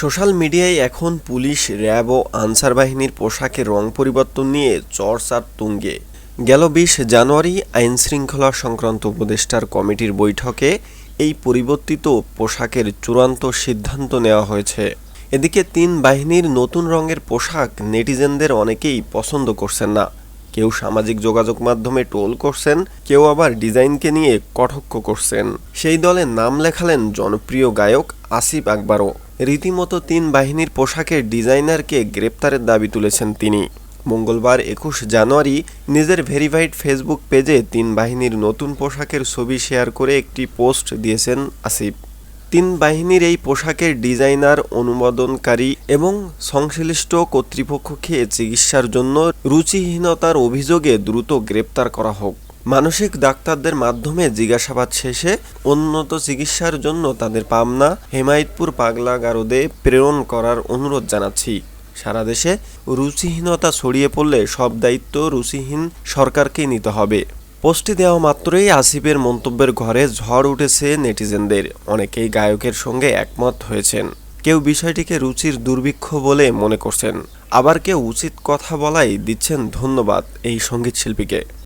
Social মিডিয়ায় এখন police, RAB ও answer বাহিনীর পোশাকের রং পরিবর্তন নিয়ে চর্চার তুঙ্গে। গেল বিশ জানুয়ারি আইন শৃঙ্খলা সংক্রান্ত উপদেষ্টার কমিটির বৈঠকে এই পরিবর্তিত পোশাকের চূড়ান্ত সিদ্ধান্ত নেওয়া হয়েছে। এদিকে তিন বাহিনীর নতুন রঙের পোশাক নেটিজেনদের অনেকেই পছন্দ করছেন না। কেউ সামাজিক যোগাযোগ মাধ্যমে টোল করছেন, কেউ আবার ডিজাইনকে নিয়ে কটাক্ষ করছেন। সেই দলে নাম লেখালেন জনপ্রিয় গায়ক আসিফ আকবরও। রীতিমতো তিন বাহিনীর পোশাকের ডিজাইনারকে গ্রেপ্তারের দাবি তুলেছেন তিনি। মঙ্গলবার একুশ জানুয়ারি নিজের ভেরিফাইড ফেসবুক পেজে তিন বাহিনীর নতুন পোশাকের ছবি শেয়ার করে একটি পোস্ট দিয়েছেন আসিফ। তিন বাহিনীর এই পোশাকের ডিজাইনার, অনুমোদনকারী এবং সংশ্লিষ্ট কর্তৃপক্ষকে চিকিৎসার জন্য রুচিহীনতার অভিযোগে দ্রুত গ্রেপ্তার করা হোক। মানসিক ডাক্তারদের মাধ্যমে জিজ্ঞাসাবাদ শেষে উন্নত চিকিৎসার জন্য তাদের পাবনা, হেমায়তপুর, পাগলা, গারদে প্রেরণ করার অনুরোধ জানাচ্ছি। সারা দেশে রুচিহীনতা ছড়িয়ে পড়লে সব দায়িত্ব রুচিহীন সরকারকেই নিতে হবে। পোস্টটি দেওয়া মাত্রই আসিফের মন্তব্যের ঘরে ঝড় উঠেছে নেটিজেনদের। অনেকেই গায়কের সঙ্গে একমত হয়েছেন। কেউ বিষয়টিকে রুচির দুর্ভিক্ষ বলে মনে করছেন। আবার কেউ উচিত কথা বলাই দিচ্ছেন ধন্যবাদ এই সংগীত শিল্পীকে